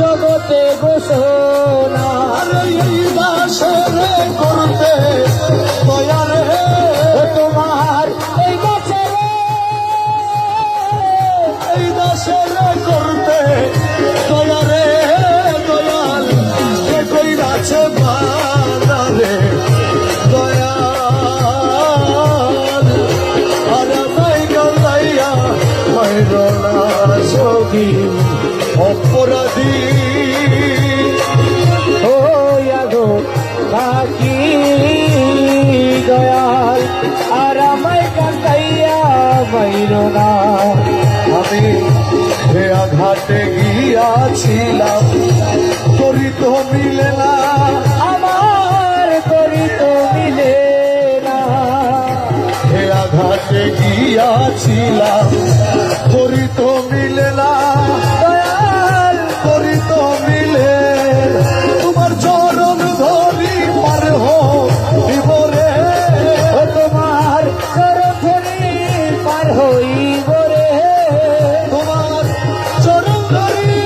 জগতে ঘোষণা আরে এই দাসরে করতে দয়ারে তোমার এই বছরে এই দাসরে করতে দয়ারে দয়াল। কে কইরাছে বানারে দয়াল। আরে মাই গলাইয়া মাইরনা সগি অপরাধী। আর আমায় কাকাইয়া বাইরো না। আমি সে আঘাটে গিয়াছিলাম করি তো মিলে না। আমার করি তো মিলে না। সে আঘাটে গিয়াছিলাম হইব রে তোমার চরণ ধরি।